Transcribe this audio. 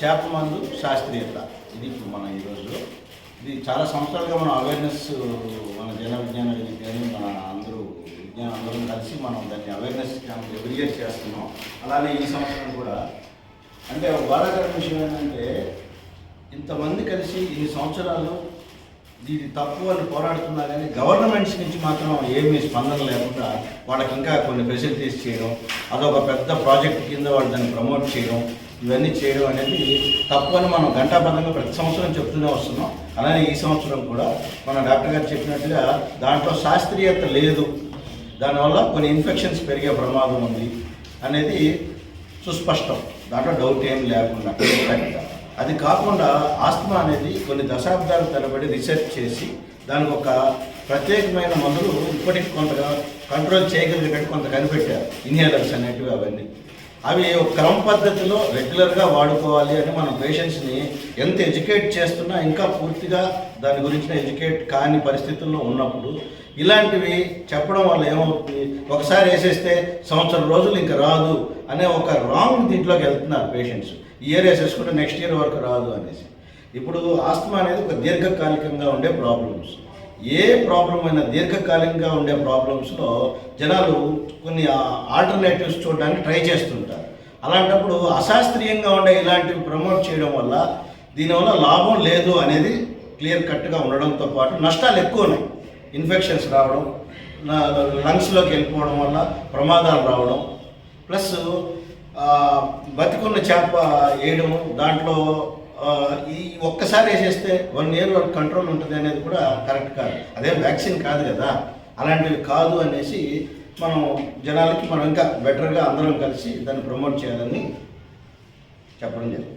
చేప మందు శాస్త్రీయత. ఇది ఇప్పుడు మన ఈరోజు ఇది చాలా సంవత్సరాలుగా మనం అవేర్నెస్ మన జన విజ్ఞాన వేదిక మన అందరూ విజ్ఞానం అందరం కలిసి మనం దాన్ని అవేర్నెస్ క్యాంప్ ఎవ్రీ ఇయర్ చేస్తున్నాం. అలానే ఈ సంవత్సరం కూడా. అంటే ఒక బాధాకరమైన విషయం ఏంటంటే ఇంతమంది కలిసి ఇన్ని సంవత్సరాలు ఇది తప్పు అని పోరాడుతున్నా కానీ గవర్నమెంట్స్ నుంచి మాత్రం ఏమీ స్పందన లేకుండా వాళ్ళకి ఇంకా కొన్ని ఫెసిలిటీస్ చేయడం అదొక పెద్ద ప్రాజెక్ట్ కింద వాళ్ళు దాన్ని ప్రమోట్ చేయడం ఇవన్నీ చేయడం అనేది తప్పు అని మనం ఘంటాబద్ధంగా ప్రతి సంవత్సరం చెప్తూనే వస్తున్నాం. అలానే ఈ సంవత్సరం కూడా మన డాక్టర్ గారు చెప్పినట్టుగా దాంట్లో శాస్త్రీయత లేదు. దానివల్ల కొన్ని ఇన్ఫెక్షన్స్ పెరిగే ప్రమాదం ఉంది అనేది సుస్పష్టం. దాంట్లో డౌట్ ఏం లేకుండా. అది కాకుండా ఆస్తమా అనేది కొన్ని దశాబ్దాలు తరబడి రీసెర్చ్ చేసి దానికి ఒక ప్రత్యేకమైన మందులు ఇప్పటికి కొంతగా కంట్రోల్ చేయగలిగినట్టు కొంత కనిపెట్టారు. ఇన్హేలర్స్ అనేటివి అవన్నీ. అవి ఒక క్రమ పద్ధతిలో రెగ్యులర్గా వాడుకోవాలి అని మనం పేషెంట్స్ని ఎంత ఎడ్యుకేట్ చేస్తున్నా ఇంకా పూర్తిగా దాని గురించిన ఎడ్యుకేట్ కాని పరిస్థితుల్లో ఉన్నప్పుడు ఇలాంటివి చెప్పడం వల్ల ఏమవుతుంది? ఒకసారి వేసేస్తే సంవత్సరం రోజులు ఇంకా రాదు అనే ఒక రాంగ్ దీంట్లోకి వెళ్తున్నారు పేషెంట్స్ ఇయర్ వేసేసుకుంటే నెక్స్ట్ ఇయర్ వరకు రాదు అనేసి. ఇప్పుడు ఆస్తమా అనేది ఒక దీర్ఘకాలికంగా ఉండే ప్రాబ్లమ్స్ ఏ ప్రాబ్లం అయినా దీర్ఘకాలికంగా ఉండే ప్రాబ్లమ్స్లో జనాలు కొన్ని ఆల్టర్నేటివ్స్ చూడడానికి ట్రై చేస్తుంటారు. అలాంటప్పుడు అశాస్త్రీయంగా ఉండే ఇలాంటివి ప్రమోట్ చేయడం వల్ల దీనివల్ల లాభం లేదు అనేది క్లియర్ కట్గా ఉండడంతో పాటు నష్టాలు ఎక్కువ ఉన్నాయి. ఇన్ఫెక్షన్స్ రావడం లంగ్స్లోకి వెళ్ళిపోవడం వల్ల ప్రమాదాలు రావడం. ప్లస్ బతికున్న చేప వేయడం దాంట్లో ఈ ఒక్కసారి వేసేస్తే వన్ ఇయర్ వరకు కంట్రోల్ ఉంటుంది అనేది కూడా కరెక్ట్ కాదు. అదే వ్యాక్సిన్ కాదు కదా అలాంటివి కాదు అనేసి మనం జనాలకి మనం ఇంకా బెటర్గా అందరం కలిసి దాన్ని ప్రమోట్ చేయాలని చెప్పడం జరిగింది.